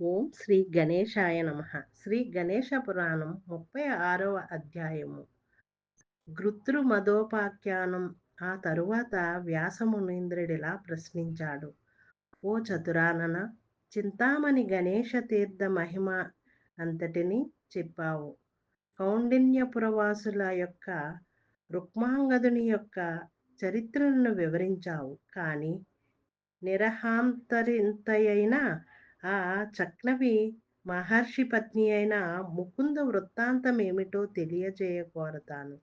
ఓం శ్రీ గణేశాయ నమ. శ్రీ గణేశ పురాణం ముప్పై ఆరవ అధ్యాయము. గృత్రుమదోపాఖ్యానం. ఆ తరువాత వ్యాసమునీంద్రుడిలా ప్రశ్నించాడు. ఓ చతురానన చింతామణి గణేశ తీర్థ మహిమ అంతటిని చెప్పావు. కౌండిన్యపురవాసుల యొక్క రుక్మాంగదుని యొక్క చరిత్రను వివరించావు. కానీ నిరహాంతరింతయైన ఆ చక్నవి మహర్షి పత్ని అయిన ముకుంద వృత్తాంతం ఏమిటో తెలియజేయకోరతాను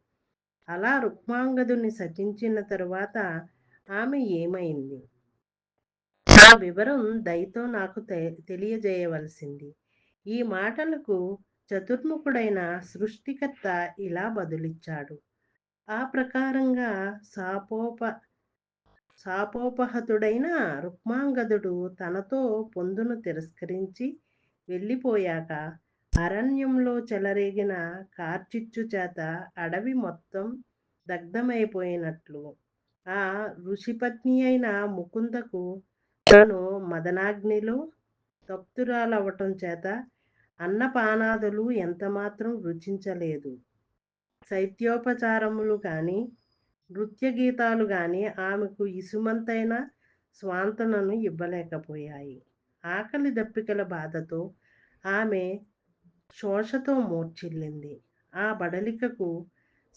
అలా రుక్మాంగదుని సచించిన తరువాత ఆమె ఏమైంది? ఆ వివరం దయతో నాకు తెలియజేయవలసింది. ఈ మాటలకు చతుర్ముఖుడైన సృష్టికర్త ఇలా బదులిచ్చాడు. ఆ ప్రకారంగా సాపోప శాపోపహతుడైన రుక్మాంగదుడు తనతో పొందును తిరస్కరించి వెళ్ళిపోయాక అరణ్యంలో చెలరేగిన కార్చిచ్చు చేత అడవి మొత్తం దగ్ధమైపోయినట్లు. ఆ ఋషిపత్ని అయిన ముకుందకు తను మదనాగ్నిలో తప్తురాలవ్వటం చేత అన్నపానాదులు ఎంతమాత్రం రుచించలేదు. శైత్యోపచారములు కానీ నృత్య గీతాలు కానీ ఆమెకు ఇసుమంతైన స్వాంతనను ఇవ్వలేకపోయాయి. ఆకలి దప్పికల బాధతో ఆమె శోషతో మూర్చిల్లింది ఆ బడలికకు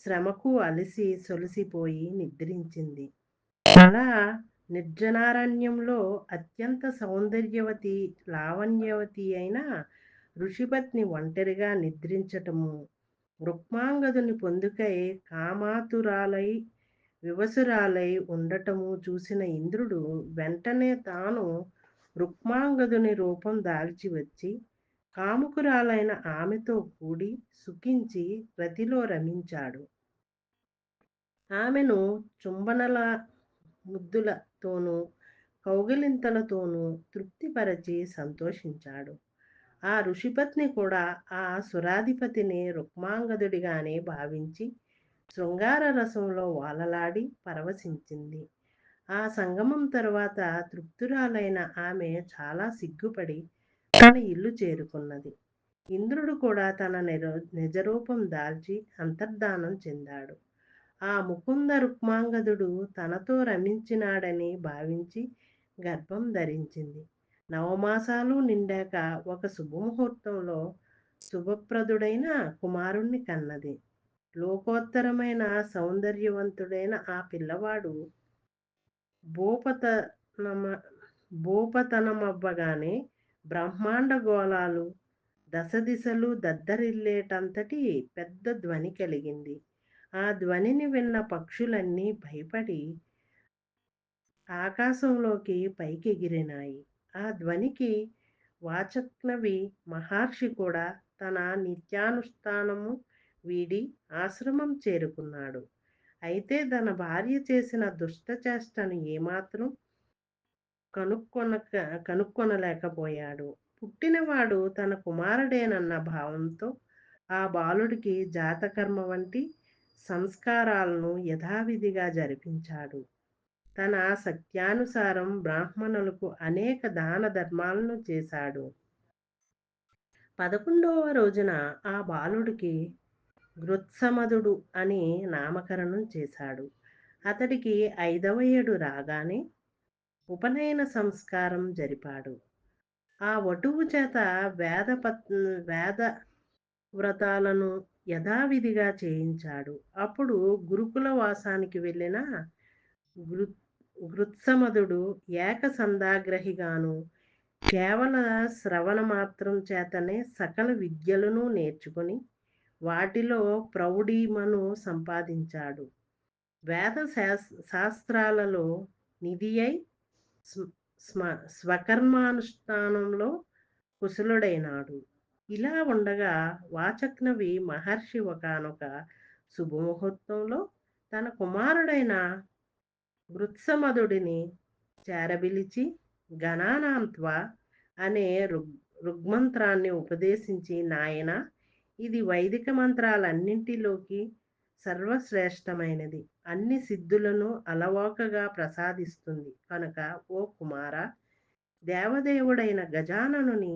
శ్రమకు అలసి సొలిసిపోయి నిద్రించింది. అలా నిర్జనారణ్యంలో అత్యంత సౌందర్యవతి లావణ్యవతి అయిన ఋషిపత్ని ఒంటరిగా నిద్రించటము రుక్మాంగదుని పొందుకై కామాతురాలై వివసురాలై ఉండటము చూసిన ఇంద్రుడు వెంటనే తాను రుక్మాంగదుని రూపం దాల్చి వచ్చి కాముకురాలైన ఆమెతో కూడి సుఖించి రతిలో రమించాడు. ఆమెను చుంబనల ముద్దులతోనూ కౌగిలింతలతోనూ తృప్తిపరచి సంతోషించాడు. ఆ ఋషిపత్ని కూడా ఆ సురాధిపతిని రుక్మాంగదుడిగానే భావించి శృంగార రసంలో వాలలాడి పరవశించింది. ఆ సంగమం తరువాత తృప్తురాలైన ఆమె చాలా సిగ్గుపడి తన ఇల్లు చేరుకున్నది. ఇంద్రుడు కూడా తన నిర నిజరూపం దాల్చి అంతర్ధానం చెందాడు. ఆ ముకుంద రుక్మాంగదుడు తనతో రమించినాడని భావించి గర్భం ధరించింది. నవమాసాలు నిండాక ఒక శుభముహూర్తంలో శుభప్రదుడైన కుమారుణ్ణి కన్నది. లోకోత్తరమైన సౌందర్యవంతుడైన ఆ పిల్లవాడు భూపతనమ భూపతనమవ్వగానే బ్రహ్మాండ గోళాలు దశ దిశలు దద్దరిల్లేటంతటి పెద్ద ధ్వని కలిగింది. ఆ ధ్వనిని విన్న పక్షులన్నీ భయపడి ఆకాశంలోకి పైకి ఎగిరినాయి ఆ ధ్వనికి వాచక్నవి మహర్షి కూడా తన నిత్యానుష్ఠానము వీడి ఆశ్రమం చేరుకున్నాడు. అయితే తన భార్య చేసిన దుష్టచేష్టను ఏమాత్రం కనుక్కొన కనుక్కొనలేకపోయాడు. పుట్టినవాడు తన కుమారుడేనన్న భావంతో ఆ బాలుడికి జాతకర్మ వంటి సంస్కారాలను యథావిధిగా జరిపించాడు. తన సత్యానుసారం బ్రాహ్మణులకు అనేక దాన ధర్మాలను చేశాడు. పదకొండవ రోజున ఆ బాలుడికి గృత్సమదుడు అని నామకరణం చేశాడు. అతడికి ఐదవ ఏడు రాగానే ఉపనయన సంస్కారం జరిపాడు. ఆ వటువు చేత వేద వేద వ్రతాలను యథావిధిగా చేయించాడు. అప్పుడు గురుకుల వాసానికి వెళ్ళిన గృ గృత్సమదుడు ఏకసందాగ్రహిగాను కేవల శ్రవణ మాత్రం చేతనే సకల విద్యలను నేర్చుకుని వాటిలో ప్రౌఢీమను సంపాదించాడు. వేద శాస్త్రాలలో నిధి అయి స్మ స్వకర్మానుష్ఠానంలో కుశలుడైనాడు. ఇలా ఉండగా వాచక్నవి మహర్షి ఒకనొక శుభముహూర్తంలో తన కుమారుడైన వృత్సమధుడిని చేరబిలిచి గణానాంత్వ అనే రుగ్ రుగ్మంత్రాన్ని ఉపదేశించి నాయన ఇది వైదిక మంత్రాలన్నింటిలోకి సర్వశ్రేష్టమైనది. అన్ని సిద్ధులను అలవోకగా ప్రసాదిస్తుంది. కనుక ఓ కుమార దేవదేవుడైన గజాననుని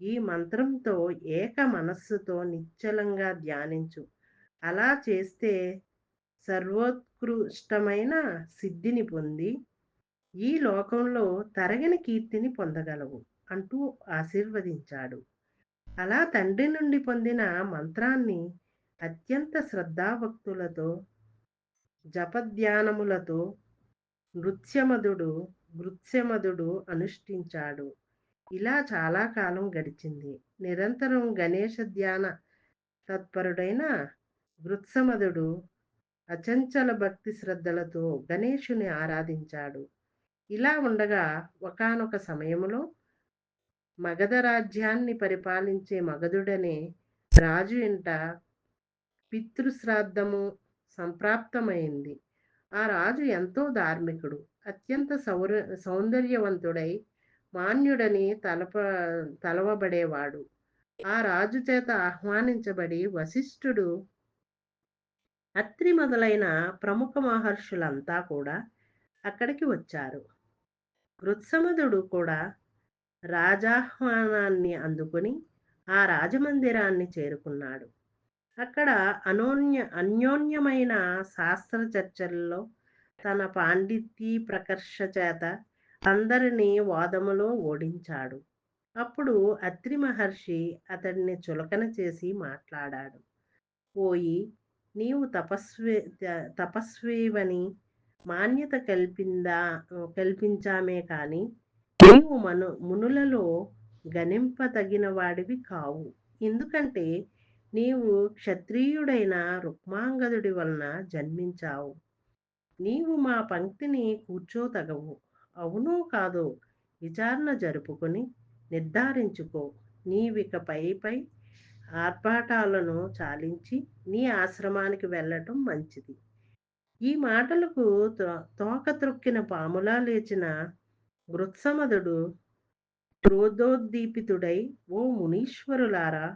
ఈ మంత్రంతో ఏక మనస్సుతో నిశ్చలంగా ధ్యానించు. అలా చేస్తే సర్వోత్కృష్టమైన సిద్ధిని పొంది ఈ లోకంలో తరగని కీర్తిని పొందగలవు అంటూ ఆశీర్వదించాడు. అలా తండ్రి నుండి పొందిన మంత్రాన్ని అత్యంత శ్రద్ధాభక్తులతో జపధ్యానములతో నృత్యమధుడు నృత్యమదుడు అనుష్ఠించాడు. ఇలా చాలా కాలం గడిచింది. నిరంతరం గణేష ధ్యాన తత్పరుడైన వృత్సమధుడు అచంచల భక్తి శ్రద్ధలతో గణేషుని ఆరాధించాడు. ఇలా ఉండగా ఒకనొక సమయంలో మగధ రాజ్యాన్ని పరిపాలించే మగధుడనే రాజు ఇంట పితృశ్రాద్ధము సంప్రాప్తమైంది. ఆ రాజు ఎంతో ధార్మికుడు అత్యంత సౌర సౌందర్యవంతుడై మాన్యుడని తలప తలవబడేవాడు. ఆ రాజు చేత ఆహ్వానించబడి వశిష్ఠుడు అత్రి మొదలైన ప్రముఖ మహర్షులంతా కూడా అక్కడికి వచ్చారు. కృత్సమదుడు కూడా రాజాహ్వానాన్ని అందుకుని ఆ రాజమందిరాన్ని చేరుకున్నాడు. అక్కడ అనోన్య అన్యోన్యమైన శాస్త్ర చర్చల్లో తన పాండిత్య ప్రకర్ష చేత అందరినీ వాదములో ఓడించాడు. అప్పుడు అత్రి మహర్షి అతడిని చులకన చేసి మాట్లాడాడు. పోయి నీవు తపస్వి తపస్వీవని మాన్యత కల్పిందా కల్పించామే కానీ నీవు మను మునులలో గణింపదగిన వాడివి కావు. ఎందుకంటే నీవు క్షత్రియుడైన రుక్మాంగదుడి వలన జన్మించావు. నీవు మా పంక్తిని కూర్చోతగవు. అవునో కాదో విచారణ జరుపుకొని నిర్ధారించుకో. నీవిక పై పై ఆర్భాటాలను చాలించి నీ ఆశ్రమానికి వెళ్ళటం మంచిది. ఈ మాటలకు తోక త్రొక్కిన పాములా లేచిన వృత్సమదుడు క్రోధోద్దీపితుడై ఓ మునీశ్వరులారా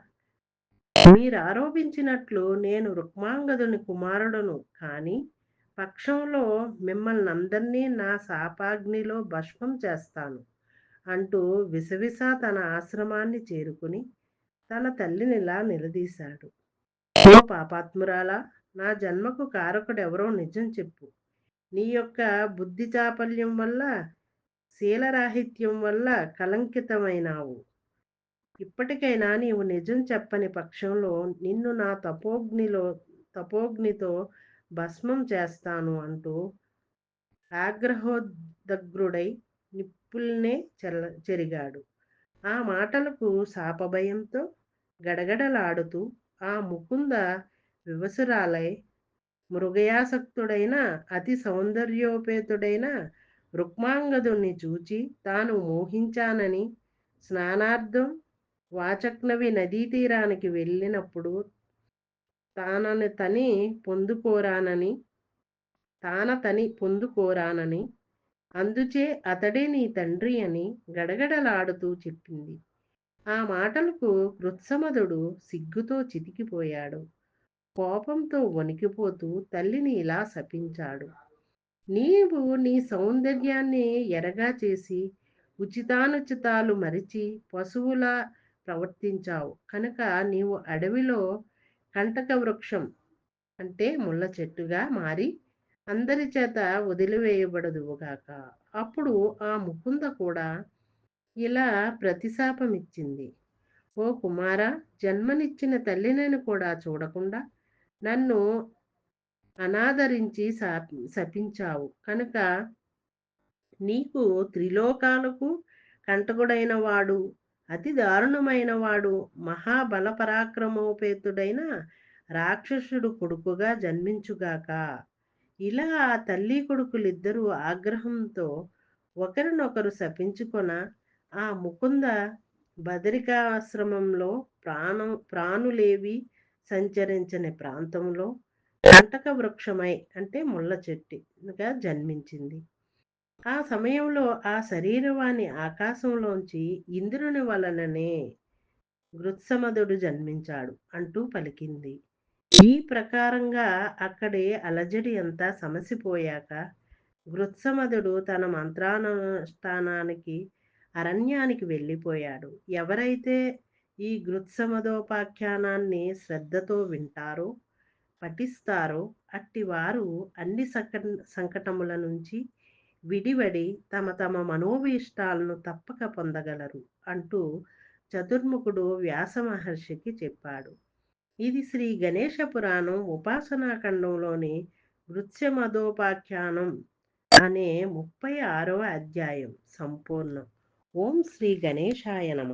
మీరు ఆరోపించినట్లు నేను రుక్మాంగదుని కుమారుడును. కానీ పక్షంలో మిమ్మల్ని అందరినీ నా శాపాగ్నిలో భస్మం చేస్తాను అంటూ విసవిస తన ఆశ్రమాన్ని చేరుకుని తన తల్లినిలా నిలదీశాడు. ఓ పాపాత్మురాలా నా జన్మకు కారకుడెవరో నిజం చెప్పు. నీ యొక్క బుద్ధి చాపల్యం వల్ల శీలరాహిత్యం వల్ల కలంకితమైనావు ఇప్పటికైనా నీవు నిజం చెప్పని పక్షంలో నిన్ను నా తపోగ్నిలో తపోగ్నితో భస్మం చేస్తాను అంటూ ఆగ్రహోదగ్రుడై నిప్పుల్నే చెల్ల చెరిగాడు. ఆ మాటలకు శాపభయంతో గడగడలాడుతూ ఆ ముకుంద వివసురాలై మృగయాసక్తుడైన అతి సౌందర్యోపేతుడైన రుక్మాంగదుణ్ణి చూచి తాను మోహించానని స్నానార్థం వాచక్నవి నదీ తీరానికి వెళ్ళినప్పుడు తానని తని పొందుకోరానని తాన తని పొందుకోరానని అందుచే అతడే నీ తండ్రి అని గడగడలాడుతూ చెప్పింది. ఆ మాటలకు కృత్సమదుడు సిగ్గుతో చితికిపోయాడు. కోపంతో వణికిపోతూ తల్లిని ఇలా శపించాడు. నీవు నీ సౌందర్యాన్ని ఎరగా చేసి ఉచితానుచితాలు మరిచి పశువులా ప్రవర్తించావు. కనుక నీవు అడవిలో కంటక వృక్షం అంటే ముళ్ళ చెట్టుగా మారి అందరి చేత వదిలివేయబడదువుగాక అప్పుడు ఆ ముకుంద కూడా ఇలా ప్రతిశాపమిచ్చింది. ఓ కుమార జన్మనిచ్చిన తల్లినని కూడా చూడకుండా నన్ను అనాదరించి శపించావు. కనుక నీకు త్రిలోకాలకు కంటకుడైన వాడు అతి దారుణమైన వాడు మహాబల పరాక్రమోపేతుడైన రాక్షసుడు కొడుకుగా జన్మించుగాక. ఇలా ఆ తల్లి కొడుకులిద్దరూ ఆగ్రహంతో ఒకరినొకరు శపించుకొన ఆ ముకుంద బదరికాశ్రమంలో ప్రాణం ప్రాణులేవి సంచరించని ప్రాంతంలో కంటక వృక్షమై అంటే ముళ్ళ చెట్టుగా జన్మించింది. ఆ సమయంలో ఆ శరీరవాణి ఆకాశంలోంచి ఇంద్రుని వలననే గృత్సమధుడు జన్మించాడు అంటూ పలికింది. ఈ ప్రకారంగా అక్కడే అలజడి అంతా సమసిపోయాక గృత్సమధుడు తన మంత్రానుష్ఠానానికి అరణ్యానికి వెళ్ళిపోయాడు. ఎవరైతే ఈ గృత్సమధోపాఖ్యానాన్ని శ్రద్ధతో వింటారో పఠిస్తారో అట్టివారు అన్ని సంక సంకటముల నుంచి విడివడి తమ తమ మనోవీష్టాలను తప్పక పొందగలరు అంటూ చతుర్ముఖుడు వ్యాస మహర్షికి చెప్పాడు. ఇది శ్రీ గణేష పురాణం ఉపాసనాఖండంలోని వృత్స్యమదోపాఖ్యానం అనే ముప్పై ఆరవ అధ్యాయం సంపూర్ణం. ఓం శ్రీ గణేశాయ నమ.